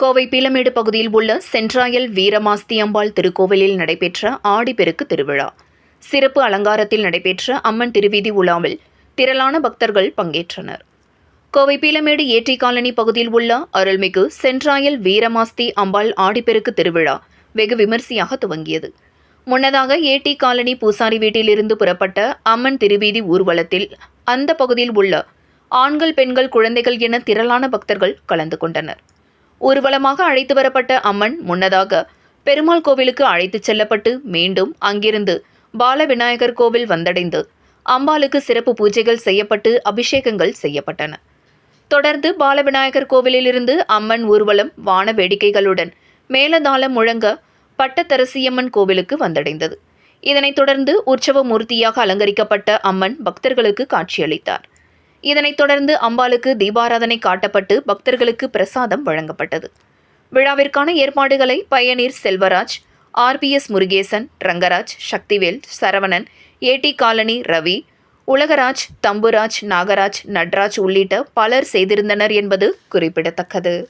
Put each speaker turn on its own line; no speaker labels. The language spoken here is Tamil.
கோவை பீலமேடு பகுதியில் உள்ள சென்ட்ராயல் வீரமாஸ்தி அம்பாள் திருக்கோவிலில் நடைபெற்ற ஆடிப்பெருக்கு திருவிழா. சிறப்பு அலங்காரத்தில் நடைபெற்ற அம்மன் திருவீதி உலாவில் திரளான பக்தர்கள் பங்கேற்றனர். கோவை பீலமேடு ஏற்றி காலனி பகுதியில் உள்ள அருள்மிகு சென்ட்ராயல் வீரமாஸ்தி அம்பாள் ஆடிப்பெருக்கு திருவிழா வெகு விமரிசையாக துவங்கியது. முன்னதாக ஏடி காலனி பூசாரி வீட்டிலிருந்து புறப்பட்ட அம்மன் திருவீதி ஊர்வலத்தில் அந்த பகுதியில் உள்ள ஆண்கள் பெண்கள் குழந்தைகள் என திரளான பக்தர்கள் கலந்து கொண்டனர். ஊர்வலமாக அழைத்து வரப்பட்ட அம்மன் முன்னதாக பெருமாள் கோவிலுக்கு அழைத்துச் செல்லப்பட்டு மீண்டும் அங்கிருந்து பால விநாயகர் கோவில் வந்தடைந்து அம்பாளுக்கு சிறப்பு பூஜைகள் செய்யப்பட்டு அபிஷேகங்கள் செய்யப்பட்டன. தொடர்ந்து பாலவிநாயகர் கோவிலிலிருந்து அம்மன் ஊர்வலம் வான வேடிக்கைகளுடன் மேலதாளம் முழங்க பட்டத்தரசியம்மன் கோவிலுக்கு வந்தடைந்தது. இதனைத் தொடர்ந்து உற்சவ மூர்த்தியாக அலங்கரிக்கப்பட்ட அம்மன் பக்தர்களுக்கு காட்சியளித்தார். இதனைத் தொடர்ந்து அம்பாளுக்கு தீபாராதனை காட்டப்பட்டு பக்தர்களுக்கு பிரசாதம் வழங்கப்பட்டது. விழாவிற்கான ஏற்பாடுகளை pioneer Selvaraj RPS Murugesan Rangaraj Sakthivel Saravanan AD colony Ravi Ulagaraj Thamburaj Nagaraj Natraj உள்ளிட்ட பலர் செய்திருந்தனர் என்பது குறிப்பிடத்தக்கது.